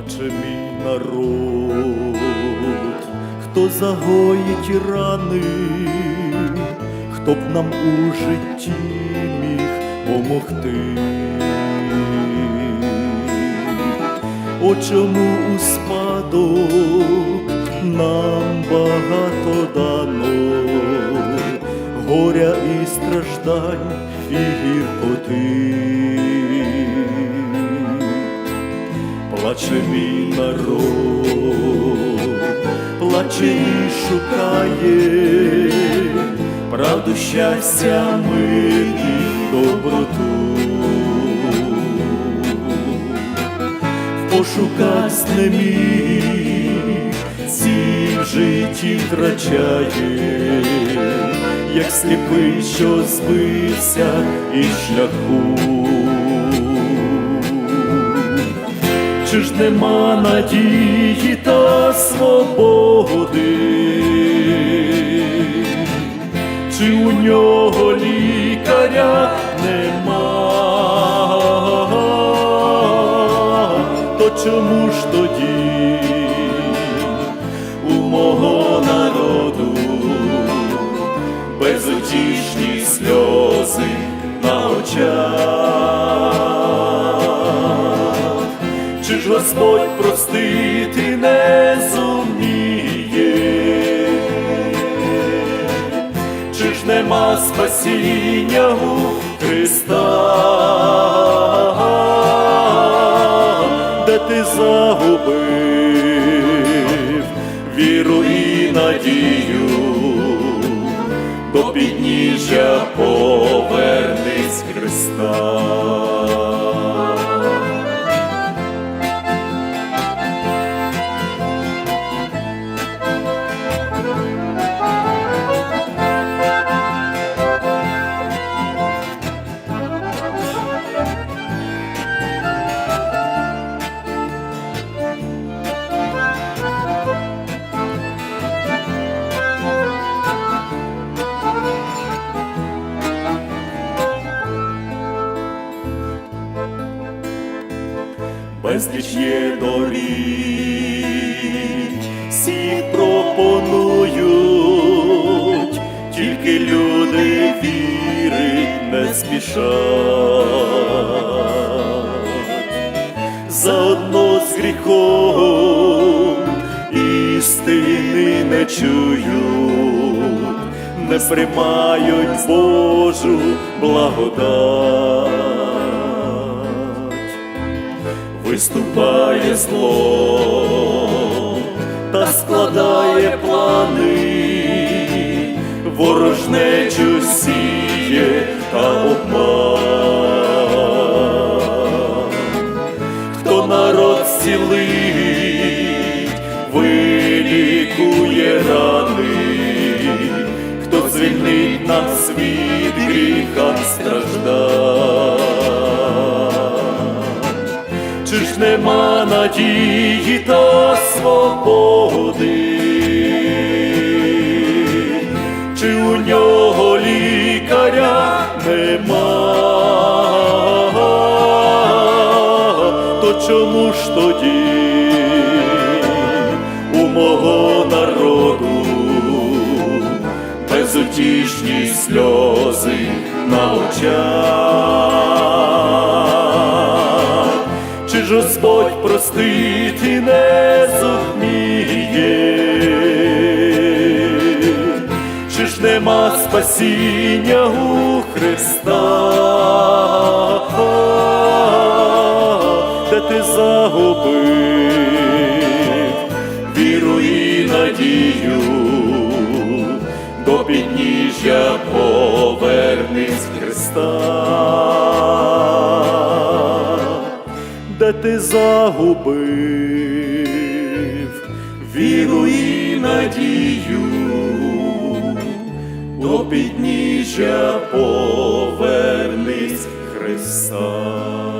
Плаче мій народ, хто загоїть рани, хто б нам у житті міг помогти. О чому у спадок нам багато дано, горя і страждань і гіркоти. Плаче мій народ, плаче і шукає правду, щастя, мир і доброту. В пошуках не міг, в житті втрачає, як сліпий, що збився із шляху. Чи ж нема надії та свободи, чи у нього лікаря нема, Господь простити не зуміє? Чи ж нема спасіння у Христа, де ти загубив віру і надію, до підніжжя повернись Христа. Безліч є доріг, всі пропонують, тільки люди вірить не спішать, заодно з гріхом істини не чують, не приймають Божу благодать виступає зло та складає плани, ворожнечу сіє та обман. Хто народ зцілить, вилікує рани, хто звільнить нас від гріха страждань. Чи ж нема надії та свободи, чи у нього лікаря нема, то чому ж тоді? У мого народу безутішні сльози на очах? Ж Господь простити не зуміє? Чи ж нема спасіння у Христа, де ти загубив? Віру і надію, до підніжжя повернись Христа, де ти загубив віру і надію, до підніжжя повернись Христа.